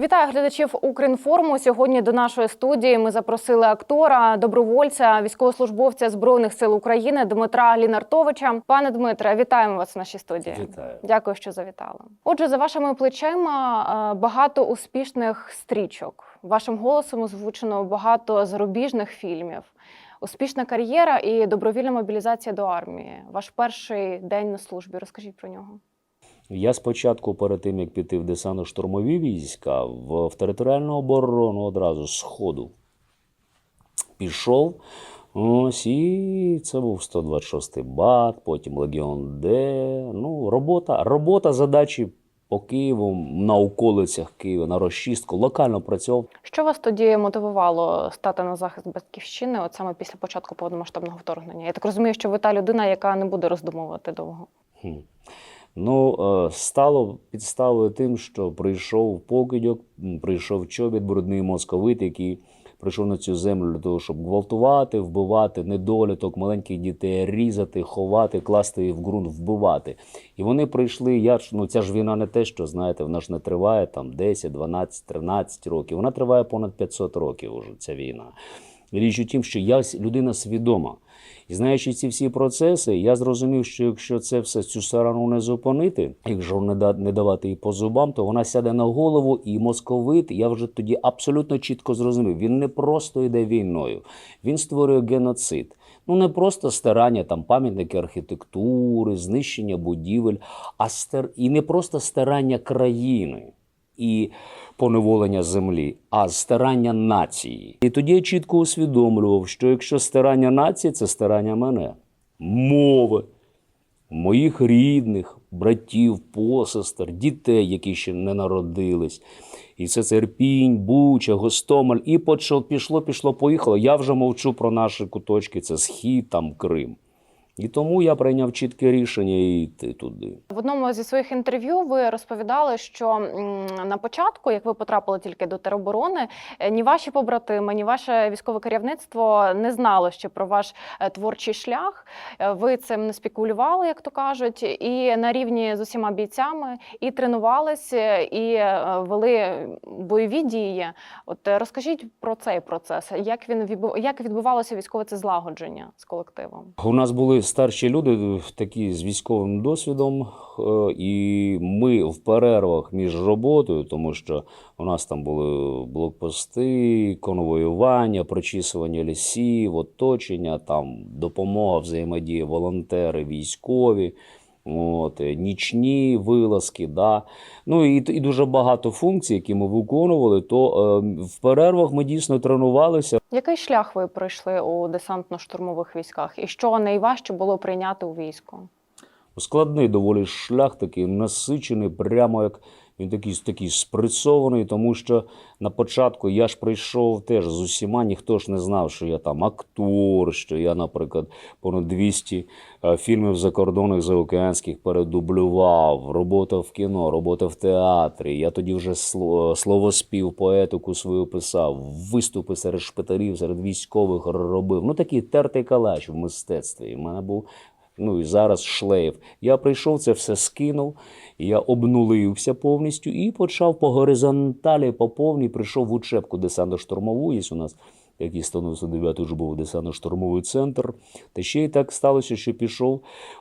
Вітаю глядачів Укрінформу. Сьогодні до нашої студії ми запросили актора, добровольця, військовослужбовця збройних сил України Дмитра Лінартовича. Пане Дмитре, вітаємо вас в нашій студії. Вітаю. Дякую, що завітали. Отже, за вашими плечима е, багато успішних стрічок. Вашим голосом озвучено багато зарубіжних фільмів. Успішна кар'єра і добровільна мобілізація до армії. Ваш перший день на службі. Розкажіть про нього. Я спочатку, перед тим як піти в десантно-штурмові війська, в, в територіальну оборону одразу з ходу пішов. Ось і це був 126-й бат, потім Легіон Д. Ну, робота, робота задачі по Києву, на околицях Києва, на розчистку, локально працював. Що вас тоді мотивувало стати на захист батьківщини, от саме після початку повномасштабного вторгнення? Я так розумію, що ви та людина, яка не буде роздумувати довго. Хм. Ну, е, стало підставою тим, що прийшов покидьок, прийшов чобіт, брудний московит, який прийшов на цю землю для того, щоб гвалтувати, вбивати недоліток, маленьких дітей, різати, ховати, класти їх в ґрунт, вбивати. І вони прийшли. Я ж ну ця ж війна не те, що знаєте, вона ж не триває там 10, 12, 13 років. Вона триває понад 500 років. Уже ця війна. Річ у тім, що я людина свідома. Знаючи ці всі процеси, я зрозумів, що якщо це все цю сарану не зупинити, якщо не, да, не давати їй по зубам, то вона сяде на голову і московит. Я вже тоді абсолютно чітко зрозумів. Він не просто йде війною, він створює геноцид. Ну не просто стирання там пам'ятники архітектури, знищення будівель, а стир... і не просто стирання країни і поневолення землі, а стирання нації. І тоді я чітко усвідомлював, що якщо стирання нації це стирання мене, мови, моїх рідних, братів, посестер, дітей, які ще не народились. І це це Ірпінь, Буча, Гостомель. І почало, пішло, пішло, поїхало. Я вже мовчу про наші куточки, це Схід, там Крим. І тому я прийняв чітке рішення йти туди. В одному зі своїх інтерв'ю ви розповідали, що на початку, як ви потрапили тільки до тероборони, е, ні ваші побратими, ні ваше військове керівництво не знало ще про ваш е, творчий шлях. Е, Ви цим не спекулювали, як то кажуть, і на рівні з усіма бійцями і тренувалися, і вели бойові дії. От розкажіть про цей процес. Як він як відбувалося військове це злагодження з колективом? У нас були старші люди, такі з військовим досвідом, е, і ми в перервах між роботою, тому що у нас там були блокпости, конвоювання, прочісування лісів, оточення, там допомога, взаємодія, волонтери, військові. От, е, нічні вилазки, да. ну і, і дуже багато функцій, які ми виконували, то е, в перервах ми дійсно тренувалися. Який шлях ви пройшли у десантно-штурмових військах, і що найважче було прийняти у війську? Складний доволі шлях, такий насичений, прямо як він такий, такий спрацьований, тому що на початку я ж прийшов теж з усіма, ніхто ж не знав, що я там актор, що я, наприклад, понад 200 е, фільмів закордонних заокеанських передублював, робота в кіно, робота в театрі. Я тоді вже словоспів, поетику свою писав, виступи серед шпиталів, серед військових робив. Ну такий тертий калач в мистецтві. У мене був ну і зараз шлейф. Я прийшов, це все скинув, я обнулився повністю і почав по горизонталі, по повній, прийшов в учебку десантно-штурмову. Є у нас який 199 вже був десантно-штурмовий центр. Та ще й так сталося, що пішов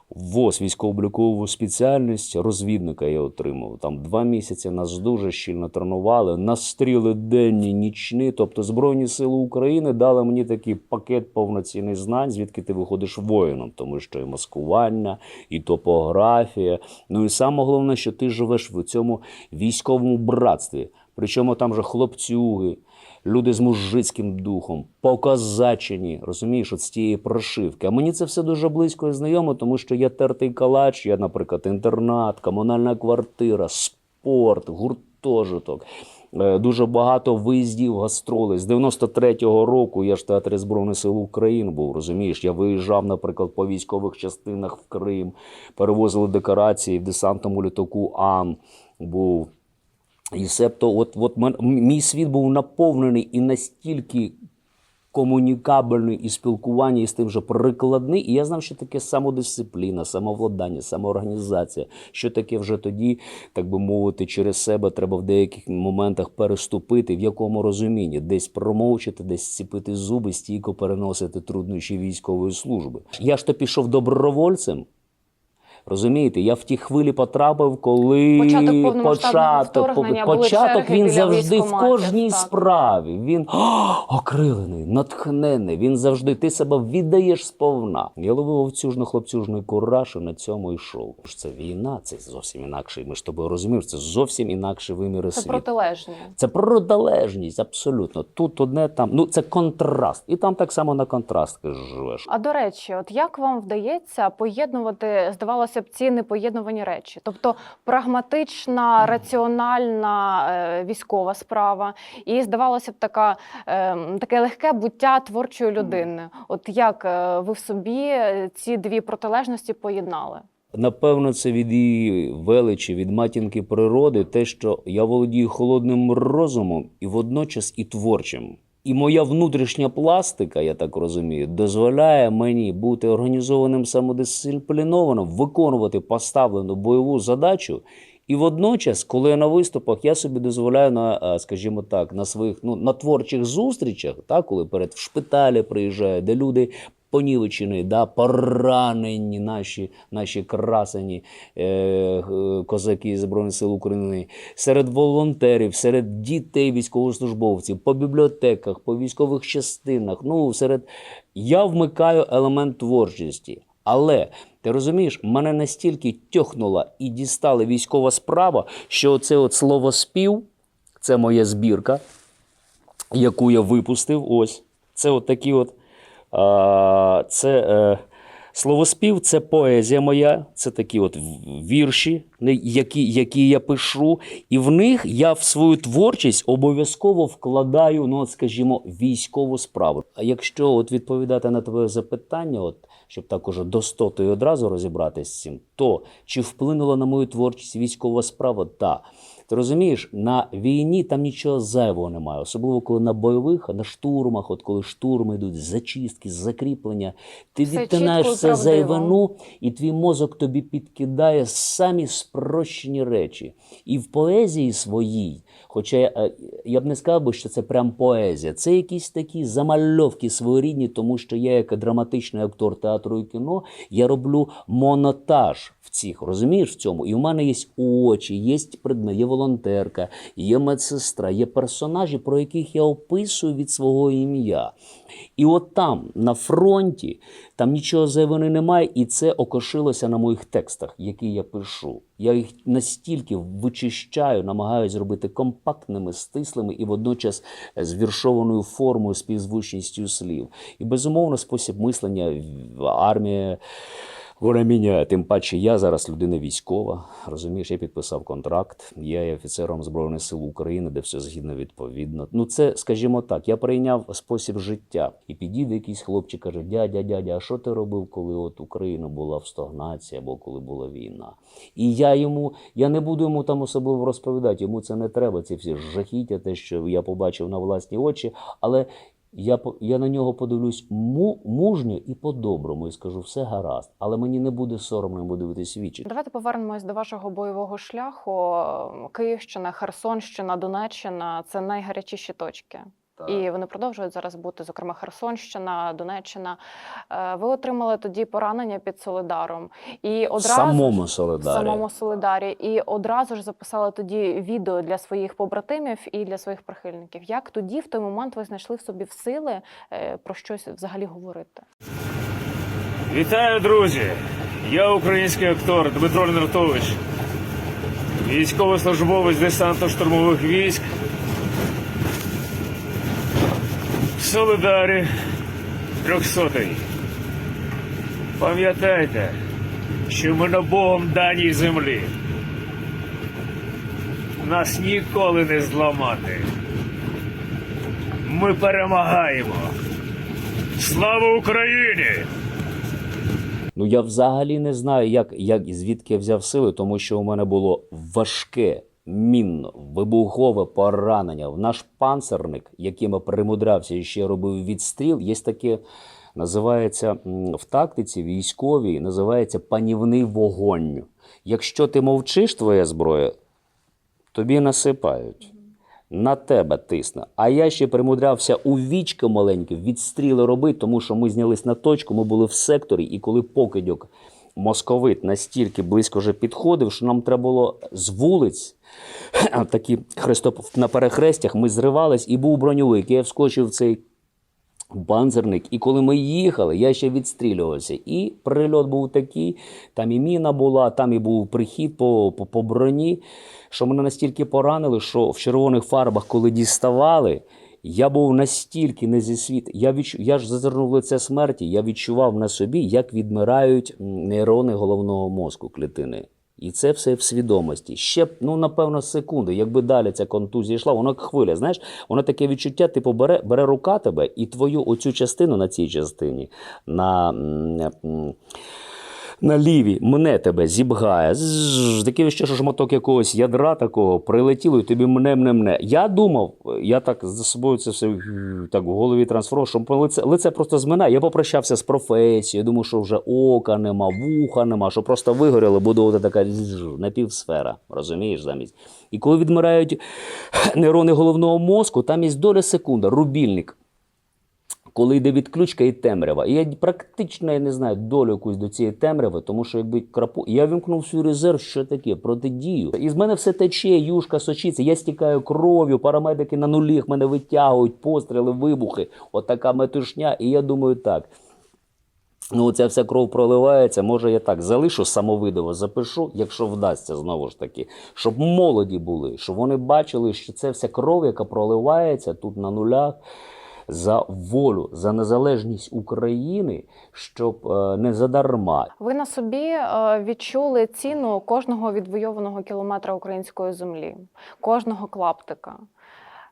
ВОЗ військово-облікову спеціальність розвідника я отримав. Там два місяці нас дуже щільно тренували, настріли денні, нічні. Тобто Збройні Сили України дали мені такий пакет повноцінних знань, звідки ти виходиш воїном, тому що і маскування, і топографія. Ну і саме головне, що ти живеш в цьому військовому братстві. Причому там же хлопцюги, люди з мужицьким духом, показачені, розумієш, от з тієї прошивки. А мені це все дуже близько і знайомо, тому що я тертий калач, я, наприклад, інтернат, комунальна квартира, спорт, гуртожиток. Е, Дуже багато виїздів, гастролей. З 93-го року я ж театрі Збройних сил України був, розумієш? Я виїжджав, наприклад, по військових частинах в Крим, перевозили декорації в десантному літаку Ан був. І себто, от, от мій світ був наповнений і настільки комунікабельний і спілкування із тим же прикладний. І я знав, що таке самодисципліна, самовладання, самоорганізація. Що таке вже тоді, так би мовити, через себе треба в деяких моментах переступити, в якому розумінні, десь промовчати, десь сціпити зуби, стійко переносити труднощі військової служби. Я ж то пішов добровольцем. Розумієте, я в ті хвилі потрапив, коли Початок початок, початок він завжди в кожній так. справі. Він «О, окрилений, натхнений. Він завжди ти себе віддаєш сповна. Я ловив овцюжно хлопцюжний кураж і на цьому йшов. Це війна, це зовсім інакший. Ми ж тобою розуміємо, це зовсім інакший вимір Це світу. протилежні. Це протилежність, абсолютно. Тут одне там, ну це контраст. І там так само на контраст живеш. А до речі, от як вам вдається поєднувати, здавалося б, ці непоєднувані речі? Тобто прагматична, раціональна е, військова справа, і здавалося б, така е, таке легке буття творчої людини. От як е, ви в собі ці дві протилежності поєднали? Напевно, це від її величі, від матінки природи, те, що я володію холодним розумом і водночас і творчим. І моя внутрішня пластика, я так розумію, дозволяє мені бути організованим самодисциплінованим, виконувати поставлену бойову задачу. І водночас, коли я на виступах, я собі дозволяю на, е, скажімо так, на своїх ну, на творчих зустрічах, так, коли перед в шпиталі приїжджаю, де люди понівечені, да, поранені наші, наші красені е, козаки Збройних сил України, серед волонтерів, серед дітей військовослужбовців, по бібліотеках, по військових частинах. Ну, серед... Я вмикаю елемент творчості. Але ти розумієш, мене настільки тьохнула і дістала військова справа, що це от слово спів, це моя збірка, яку я випустив. Ось. Це от такі от. Це е, словоспів, це поезія моя, це такі от вірші, які, які я пишу. І в них я в свою творчість обов'язково вкладаю, ну, от, скажімо, військову справу. А якщо от відповідати на твоє запитання, от, щоб так уже достоти одразу розібратися з цим, то чи вплинула на мою творчість військова справа? Так. Ти розумієш, на війні там нічого зайвого немає, особливо коли на бойових, на штурмах, от коли штурми йдуть, зачистки, закріплення, ти Все відтинаєш все зайвину, і твій мозок тобі підкидає самі спрощені речі. І в поезії своїй, хоча я, е, я б не сказав би, що це прям поезія, це якісь такі замальовки своєрідні, тому що я, як драматичний актор театру і кіно, я роблю монотаж в цих, розумієш в цьому? І в мене є очі, є предмет, є волонтерка, є медсестра, є персонажі, про яких я описую від свого ім'я. І от там, на фронті, там нічого зайвини немає, і це окошилося на моїх текстах, які я пишу. Я їх настільки вичищаю, намагаюся зробити компактними, стислими і водночас з віршованою формою, співзвучністю слів. І безумовно, спосіб мислення в- армія. Вона міняє. Тим паче, я зараз людина військова. Розумієш, я підписав контракт. Я є офіцером Збройних сил України, де все згідно відповідно. Ну, це, скажімо так, я прийняв спосіб життя. І підійде якийсь хлопчик, каже: дядя, дядя, а що ти робив, коли от Україна була в стагнації або коли була війна? І я йому, я не буду йому там особливо розповідати. Йому це не треба. Ці всі жахіття, те, що я побачив на власні очі. Але я, я на нього подивлюсь му, мужньо і по-доброму і скажу, все гаразд, але мені не буде соромно йому дивитись вічі. Давайте повернемось до вашого бойового шляху. Київщина, Херсонщина, Донеччина це найгарячіші точки. І вони продовжують зараз бути, зокрема, Херсонщина, Донеччина. Е, Ви отримали тоді поранення під Солидаром. І одразу самому Солидарі. самому Солидарі. І одразу ж записали тоді відео для своїх побратимів і для своїх прихильників. Як тоді, в той момент, ви знайшли в собі в сили е, про щось взагалі говорити? Вітаю, друзі! Я український актор Дмитро Лінартович, військовослужбовець десантно-штурмових військ. В Солидарі трьохсотий. Пам'ятайте, що ми на Богом даній землі. Нас ніколи не зламати. Ми перемагаємо. Слава Україні! Ну я взагалі не знаю, як, як і звідки я взяв сили, тому що у мене було важке мінно, вибухове поранення. В наш панцерник, яким примудрався і ще робив відстріл, є таке, називається в тактиці військовій, називається панівний вогонь. Якщо ти мовчиш, твоя зброя, тобі насипають. На тебе тисне. А я ще примудрявся у вічки маленькі відстріли робити, тому що ми знялись на точку, ми були в секторі, і коли покидьок московит настільки близько вже підходив, що нам треба було з вулиць, такі хрестоп на перехрестях, ми зривались, і був броньовик. Я вскочив в цей Банзерник, і коли ми їхали, я ще відстрілювався. І прильот був такий, там і міна була, там і був прихід по, по, по броні, що мене настільки поранили, що в червоних фарбах, коли діставали, я був настільки не зі світ. Я, відчу... я ж зазирнув лице смерті, я відчував на собі, як відмирають нейрони головного мозку клітини. І це все в свідомості. Ще ну напевно, секунди. Якби далі ця контузія йшла, воно як хвиля. Знаєш, воно таке відчуття, типу, бере, бере рука тебе і твою оцю частину на цій частині, на, на лівій, мене тебе зібгає. Таке відчуття, що шматок якогось ядра такого прилетіло і тобі мне мне мне. Я думав, я так за собою це все так в голові трансформував, що лице, лице просто зминає. Я попрощався з професією, думаю, що вже ока нема, вуха нема, що просто вигоріло, буде от така напівсфера, розумієш, замість. І коли відмирають нейрони головного мозку, там є доля секунда, рубільник коли йде відключка і темрява. І я практично я не знаю долю якусь до цієї темряви, тому що якби крапу. Я вімкнув свій резерв, що таке, протидію. І з мене все тече, юшка сочиться, я стікаю кров'ю, парамедики на нуліх мене витягують, постріли, вибухи. Отака метушня. І я думаю, так. Ну, ця вся кров проливається. Може, я так залишу самовидово, запишу, якщо вдасться знову ж таки, щоб молоді були, щоб вони бачили, що це вся кров, яка проливається тут на нулях за волю, за незалежність України, щоб е, не задарма. Ви на собі е, відчули ціну кожного відвойованого кілометра української землі, кожного клаптика.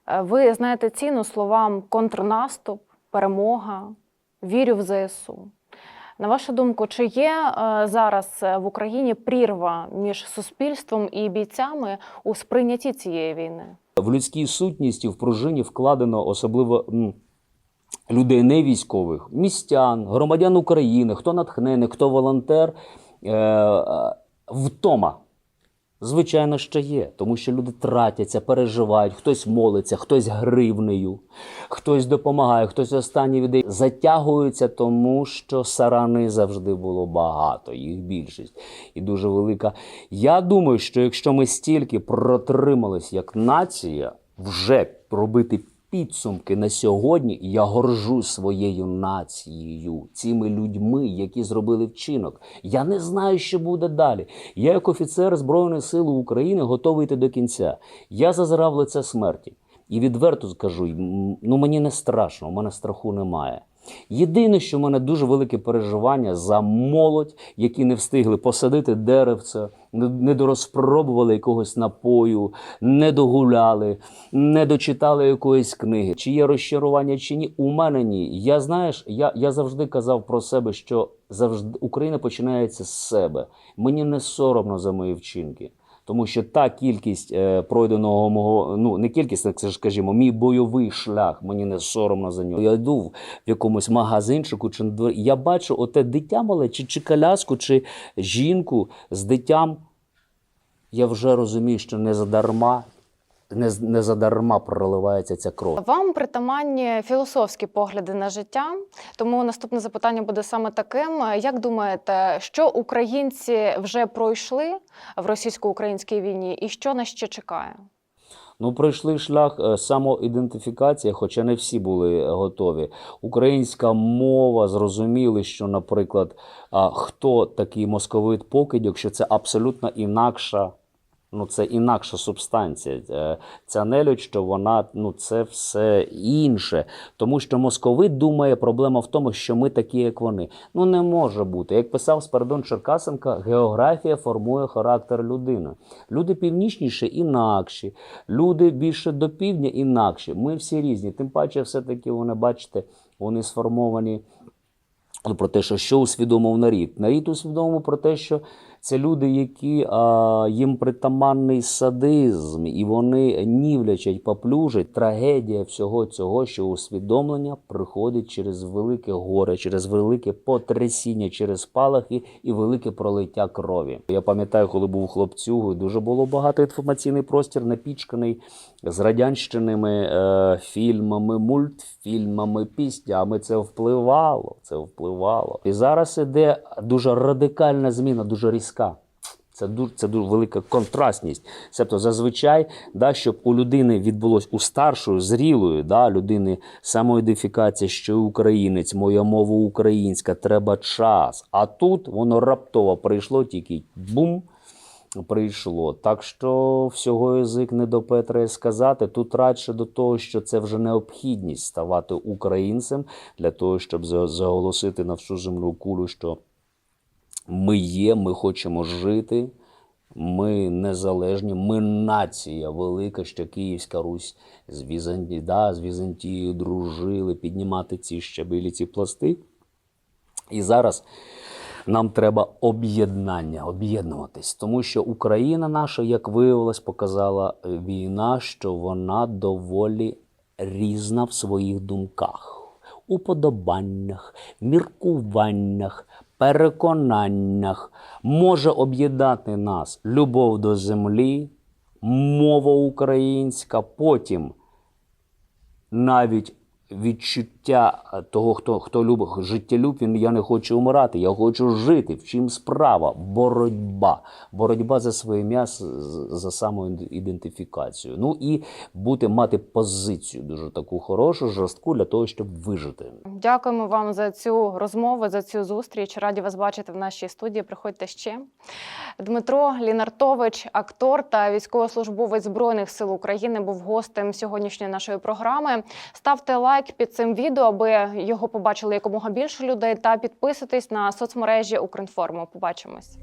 Е, Ви знаєте ціну словам контрнаступ, перемога, вірю в ЗСУ. На вашу думку, чи є зараз в Україні прірва між суспільством і бійцями у сприйнятті цієї війни? В людській сутності в пружині вкладено особливо людей не військових, містян, громадян України, хто натхнений, хто волонтер. Е, е, втома. Звичайно, що є, тому що люди тратяться, переживають, хтось молиться, хтось гривнею, хтось допомагає, хтось останні віддає. Затягуються, тому що сарани завжди було багато, їх більшість і дуже велика. Я думаю, що якщо ми стільки протримались як нація, вже робити підсумки на сьогодні, я горжу своєю нацією, цими людьми, які зробили вчинок. Я не знаю, що буде далі. Я, як офіцер Збройної сили України, готовий йти до кінця. Я зазирав лице смерті. І відверто скажу, ну мені не страшно, у мене страху немає. Єдине, що в мене дуже велике переживання за молодь, які не встигли посадити деревце, не дорозпробували якогось напою, не догуляли, не дочитали якоїсь книги. Чи є розчарування, чи ні? У мене ні. Я знаєш, я, я завжди казав про себе, що завжди Україна починається з себе. Мені не соромно за мої вчинки. Тому що та кількість е, пройденого мого, ну не кількість, так скажімо, мій бойовий шлях, мені не соромно за нього. Я йду в якомусь магазинчику, чи я бачу оте дитя мале, чи, чи коляску, чи жінку з дитям. Я вже розумію, що не задарма, не, не задарма проливається ця кров. Вам притаманні філософські погляди на життя, тому наступне запитання буде саме таким: як думаєте, що українці вже пройшли в російсько-українській війні, і що нас ще чекає? Ну, пройшли шлях е, самоідентифікації, хоча не всі були готові. Українська мова зрозуміли, що, наприклад, хто такий московит покидьок, що це абсолютно інакша. Ну, це інакша субстанція. Е, Ця нелюдь, що вона ну це все інше. Тому що московит думає, проблема в тому, що ми такі, як вони. Ну не може бути. Як писав Спардон Черкасенко, географія формує характер людини. Люди північніші інакші, люди більше до півдня інакші. Ми всі різні. Тим паче, все-таки вони, бачите, вони сформовані. Ну, про те, що що усвідомив нарід. Нарід усвідомив про те, що Це люди, які а, їм притаманний садизм, і вони нівлячать, поплюжать. Трагедія всього цього, що усвідомлення приходить через велике горе, через велике потрясіння, через спалахи і велике пролиття крові. Я пам'ятаю, коли був хлопцюгою, дуже було багато інформаційний простір напічканий з радянщинами, е, фільмами, мультфільмами, піснями. Це впливало. Це впливало. І зараз іде дуже радикальна зміна, дуже різка. Це дуже, це дуже велика контрастність. Тобто, зазвичай, да, щоб у людини відбулось у старшої, зрілої да, людини самоідентифікація, що українець, моя мова українська, треба час. А тут воно раптово прийшло тільки бум прийшло. Так що всього язик не до Петра сказати. Тут радше до того, що це вже необхідність ставати українцем для того, щоб заголосити на всю земну кулю, що ми є, ми хочемо жити. Ми незалежні, ми нація велика, що Київська Русь з Візантії, да, з Візантією дружили, піднімати ці щабелі, ці пласти. І зараз нам треба об'єднання, об'єднуватись, тому що Україна наша, як виявилось, показала е, війна, що вона доволі різна в своїх думках, уподобаннях, міркуваннях, переконаннях. Може об'єднати нас любов до землі, мова українська, потім навіть відчуття того, хто, хто любить життєлюб, він я не хочу умирати, я хочу жити. В чим справа? Боротьба. Боротьба за своє м'ясо, за самоідентифікацію. Ну і бути мати позицію дуже таку хорошу, жорстку для того, щоб вижити. Дякуємо вам за цю розмову, за цю зустріч. Раді вас бачити в нашій студії. Приходьте ще. Дмитро Лінартович, актор та військовослужбовець Збройних сил України, був гостем сьогоднішньої нашої програми. Ставте лайк під цим відео, аби його побачили якомога більше людей, та підписуйтесь на соцмережі Укрінформу. Побачимось.